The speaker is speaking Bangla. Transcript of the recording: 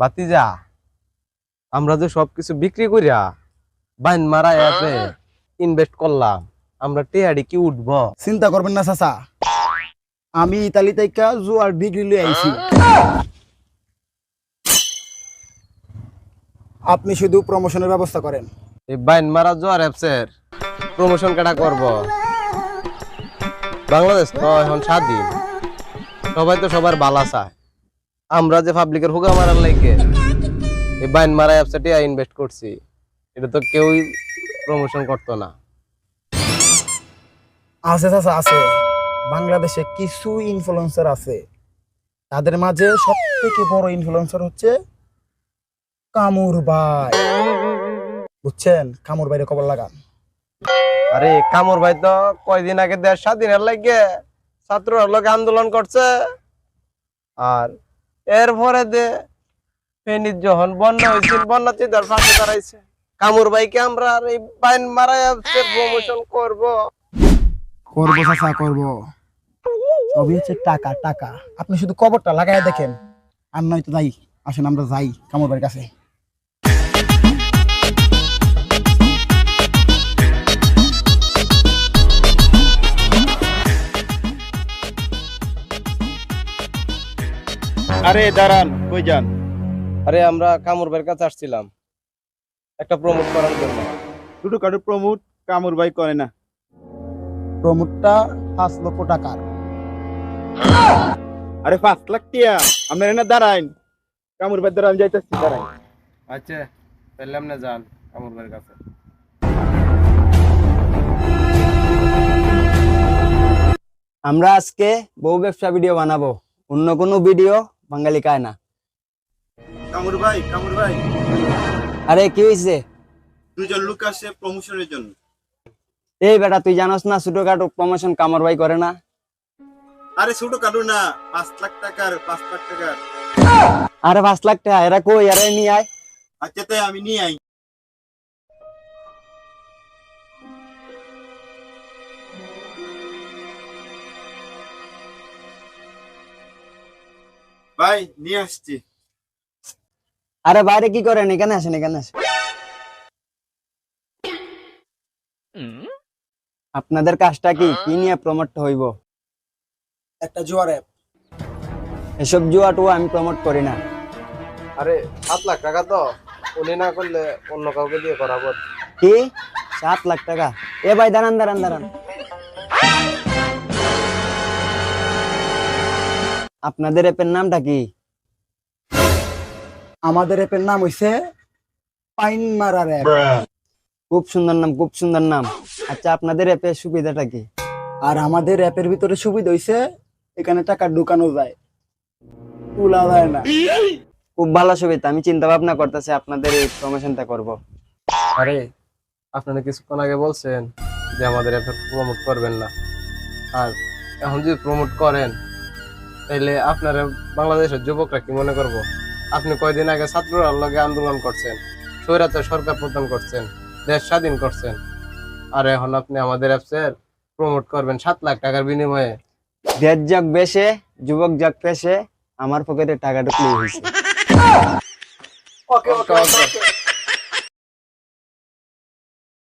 বাতিজা আমরা যে সবকিছু বিক্রি করিয়া বাইন মারা অ্যাপে ইনভেস্ট করলাম আমরা টেয়ারি কি উঠবো? চিন্তা করবেন না চাচা। আমি ইতালি থেকে জুয়ার ডিগ্রি লই আইছি। আপনি শুধু প্রমোশনের ব্যবস্থা করেন। এই বাইন মারা জোয়ার অ্যাপসের প্রমোশন কাটা করব? বাংলাদেশ তো এখন স্বাধীন। সবাই তো সবার বালা চায়। আমরা যে পাবলিকের হুগা মারার লাগে এই বাইন মারা অ্যাপসে টিয়া ইনভেস্ট করছি এটা তো কেউই প্রমোশন করতো না। আছে চাচা আছে। বাংলাদেশে কিছু ইনফ্লুয়েন্সার আছে। তাদের মাঝে সব থেকে বড় ইনফ্লুয়েন্সার হচ্ছে কামুর ভাই। বুঝছেন? কামুর বাইরে কবর লাগান। আরে কামুর ভাই তো কয়দিন আগে দেশ স্বাধীনের লাগে ছাত্ররা লোক আন্দোলন করছে। আর এরপরে দে ফেনীর যখন বন্যা হয়েছিল বন্যা চিন্তার ফাঁকে দাঁড়াইছে কামুর ভাইকে আমরা আর এই বাইন মারা প্রমোশন করব। করব চাচা করব। সবই হচ্ছে টাকা টাকা। আপনি শুধু কবরটা লাগাই দেখেন। আর নয়তো যাই আসেন আমরা যাই কামুর ভাইয়ের কাছে। আরে দাঁড়ান কই যান? আরে আমরা কামুর ভাইয়ের কাছে আসছিলাম। একটা প্রমোট করার জন্য। ছোটখাটো প্রমোট কামুর ভাই করে না। প্রমোটটা পাঁচ লক্ষ টাকার। আরে পাঁচ লাখ টিয়া আপনার এনে দাঁড়াইন। কামুর ভাই দাঁড়ান যাইতেছি দাঁড়াইন। আচ্ছা তাহলে আপনি যান কামুর ভাইয়ের কাছে। আমরা আজকে বউ ব্যবসা ভিডিও বানাবো। অন্য কোনো ভিডিও বাঙালি খায় না। কামুর ভাই কামুর ভাই। আরে কি হয়েছে দুজন লোক আছে প্রমোশনের জন্য। এই বেটা তুই জানোস না ছোটখাটো প্রমোশন কামর ভাই করে না? আরে ছোট কাটু না পাঁচ লাখ টাকার পাঁচ লাখ টাকার। আরে পাঁচ লাখ টাকা এরা কই? এরা নিয়ে আয়। আচ্ছা তাই আমি নিয়ে আই। ভাই নিয়ে আসছি। আরে বাইরে কি করেন? এখানে আসেন এখানে আসেন। আপনাদের কাজটা কি? কি নিয়ে প্রমোট হইব? একটা জোয়ার অ্যাপ এসব জুয়া টুয়া আমি প্রমোট করি না। আরে সাত লাখ টাকা তো। উনি না করলে অন্য কাউকে দিয়ে করাবো। কি? সাত লাখ টাকা? এ ভাই দাঁড়ান দাঁড়ান দাঁড়ান। আপনাদের অ্যাপের নামটা কি? আমাদের অ্যাপের নাম হইছে পাইন মারার অ্যাপ। খুব সুন্দর নাম খুব সুন্দর নাম। আচ্ছা আপনাদের অ্যাপের সুবিধাটা কি? আর আমাদের অ্যাপের ভিতরে সুবিধা হইছে এখানে টাকা ঢুকানো যায়। তোলা যায় না। খুব ভালো সুবিধা আমি চিন্তা ভাবনা করতেছি আপনাদের এই প্রমোশনটা করব। আরে আপনারা কিছুক্ষণ আগে বলছেন যে আমাদের অ্যাপে প্রমোট করবেন না। আর এখন যদি প্রমোট করেন তাহলে আপনারা বাংলাদেশের যুবকরা কি মনে করব? আপনি কয়দিন আগে ছাত্ররা লগে আন্দোলন করছেন স্বৈরাচার সরকার প্রদান করছেন দেশ স্বাধীন করছেন আর এখন আপনি আমাদের অ্যাপসের প্রমোট করবেন সাত লাখ টাকার বিনিময়ে। দেশ যাক বেশে যুবক যাক পেশে আমার পকেটে টাকা ঢুকলেই হয়েছে। ওকে, ওকে।